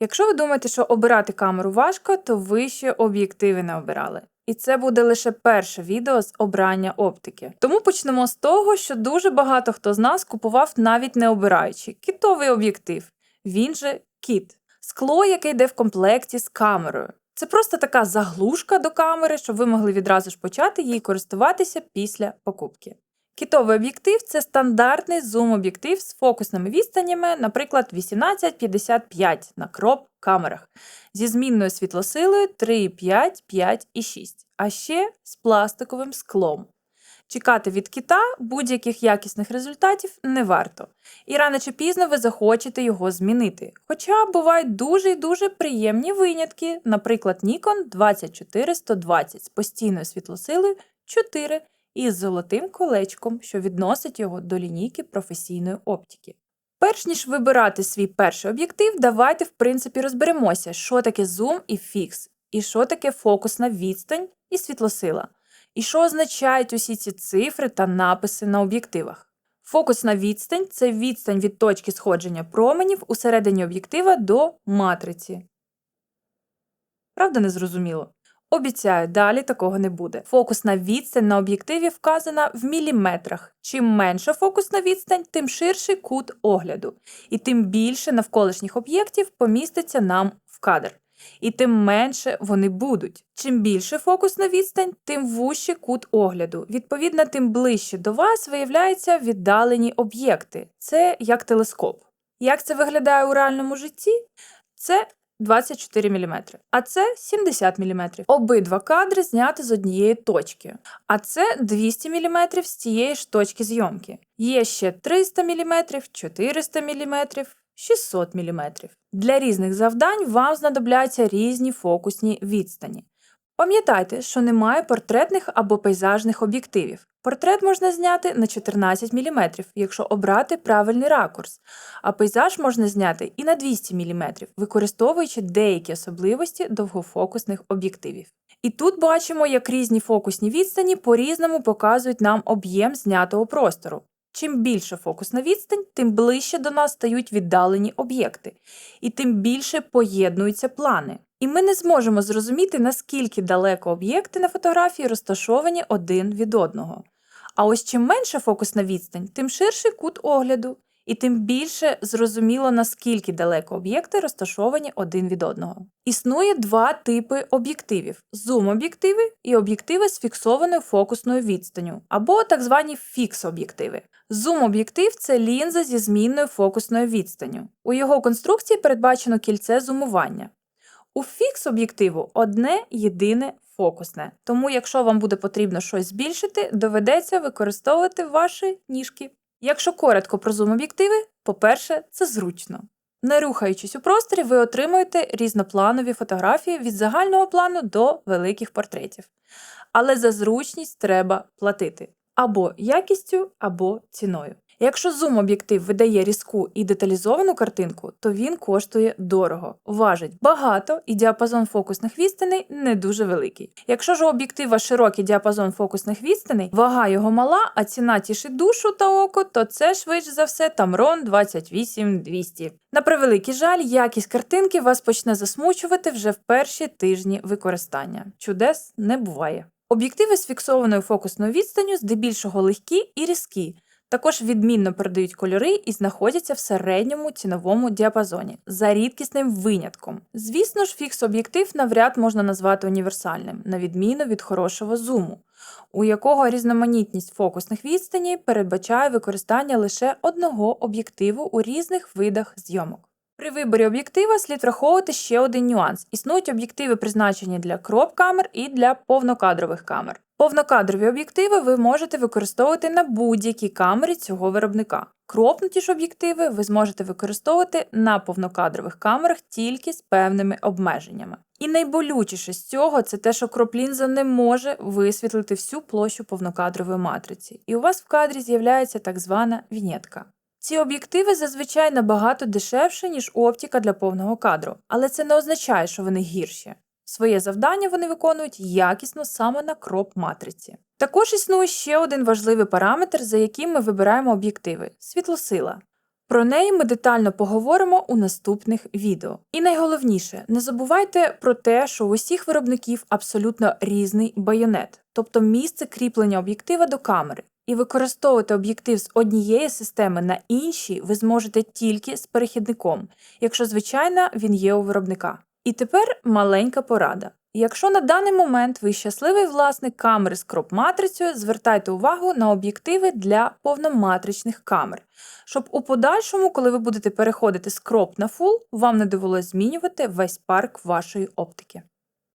Якщо ви думаєте, що обирати камеру важко, то ви ще об'єктиви не обирали. І це буде лише перше відео з обрання оптики. Тому почнемо з того, що дуже багато хто з нас купував навіть не обираючи кітовий об'єктив. Він же кіт. Скло, яке йде в комплекті з камерою. Це просто така заглушка до камери, щоб ви могли відразу ж почати її користуватися після покупки. Кітовий об'єктив це стандартний зум-об'єктив з фокусними відстанями, наприклад, 18-55 на кроп камерах, зі змінною світлосилою 3,5, 5 і 6, а ще з пластиковим склом. Чекати від кита будь-яких якісних результатів не варто, і рано чи пізно ви захочете його змінити. Хоча бувають дуже і дуже приємні винятки, наприклад, Nikon 24120 з постійною світлосилою 4 і з золотим колечком, що відносить його до лінійки професійної оптики. Перш ніж вибирати свій перший об'єктив, давайте в принципі розберемося, що таке зум і фікс, і що таке фокусна відстань і світлосила, і що означають усі ці цифри та написи на об'єктивах. Фокусна відстань це відстань від точки сходження променів усередині об'єктива до матриці. Правда, не зрозуміло? Обіцяю, далі такого не буде. Фокусна відстань на об'єктиві вказана в міліметрах. Чим менша фокусна відстань, тим ширший кут огляду, і тим більше навколишніх об'єктів поміститься нам в кадр. І тим менше вони будуть. Чим більше фокусна відстань, тим вужче кут огляду. Відповідно, тим ближче до вас виявляються віддалені об'єкти. Це як телескоп. Як це виглядає у реальному житті? Це 24 мм, а це 70 мм. Обидва кадри зняти з однієї точки, а це 200 мм з тієї ж точки зйомки. Є ще 300 мм, 400 мм, 600 мм. Для різних завдань вам знадобляться різні фокусні відстані. Пам'ятайте, що немає портретних або пейзажних об'єктивів. Портрет можна зняти на 14 мм, якщо обрати правильний ракурс, а пейзаж можна зняти і на 200 мм, використовуючи деякі особливості довгофокусних об'єктивів. І тут бачимо, як різні фокусні відстані по-різному показують нам об'єм знятого простору. Чим більше фокусна відстань, тим ближче до нас стають віддалені об'єкти, і тим більше поєднуються плани. І ми не зможемо зрозуміти, наскільки далеко об'єкти на фотографії розташовані один від одного. А ось чим менша фокусна відстань, тим ширший кут огляду, і тим більше зрозуміло, наскільки далеко об'єкти розташовані один від одного. Існує два типи об'єктивів: зум-об'єктиви і об'єктиви з фіксованою фокусною відстанню, або так звані фікс-об'єктиви. Зум-об'єктив це лінза зі змінною фокусною відстанню. У його конструкції передбачено кільце зумування. У фікс-об'єктиву одне єдине фокусне, тому якщо вам буде потрібно щось збільшити, доведеться використовувати ваші ніжки. Якщо коротко про зум-об'єктиви, по-перше, це зручно. Не рухаючись у просторі, ви отримуєте різнопланові фотографії від загального плану до великих портретів. Але за зручність треба платити або якістю, або ціною. Якщо зум-об'єктив видає різку і деталізовану картинку, то він коштує дорого, важить багато і діапазон фокусних відстаней не дуже великий. Якщо ж у об'єктива широкий діапазон фокусних відстаней, вага його мала, а ціна тішить душу та око, то це швидше за все Tamron 28200. На превеликий жаль, якість картинки вас почне засмучувати вже в перші тижні використання. Чудес не буває. Об'єктиви з фіксованою фокусною відстанню здебільшого легкі і різкі. Також відмінно передають кольори і знаходяться в середньому ціновому діапазоні за рідкісним винятком. Звісно ж, фікс-об'єктив навряд можна назвати універсальним, на відміну від хорошого зуму, у якого різноманітність фокусних відстаней передбачає використання лише одного об'єктиву у різних видах зйомок. При виборі об'єктива слід враховувати ще один нюанс: існують об'єктиви, призначені для кроп-камер і для повнокадрових камер. Повнокадрові об'єктиви ви можете використовувати на будь-якій камері цього виробника. Кропнуті ж об'єктиви ви зможете використовувати на повнокадрових камерах тільки з певними обмеженнями. І найболючіше з цього це те, що кроплінза не може висвітлити всю площу повнокадрової матриці, і у вас в кадрі з'являється так звана вінетка. Ці об'єктиви зазвичай набагато дешевші, ніж оптіка для повного кадру, але це не означає, що вони гірші. Своє завдання вони виконують якісно саме на кроп матриці. Також існує ще один важливий параметр, за яким ми вибираємо об'єктиви світлосила. Про неї ми детально поговоримо у наступних відео. І найголовніше, не забувайте про те, що у усіх виробників абсолютно різний байонет, тобто місце кріплення об'єктива до камери. І використовувати об'єктив з однієї системи на іншій ви зможете тільки з перехідником, якщо, звичайно, він є у виробника. І тепер маленька порада. Якщо на даний момент ви щасливий власник камери з кроп-матрицею, звертайте увагу на об'єктиви для повноматричних камер, щоб у подальшому, коли ви будете переходити з кроп на фул, вам не довелося змінювати весь парк вашої оптики.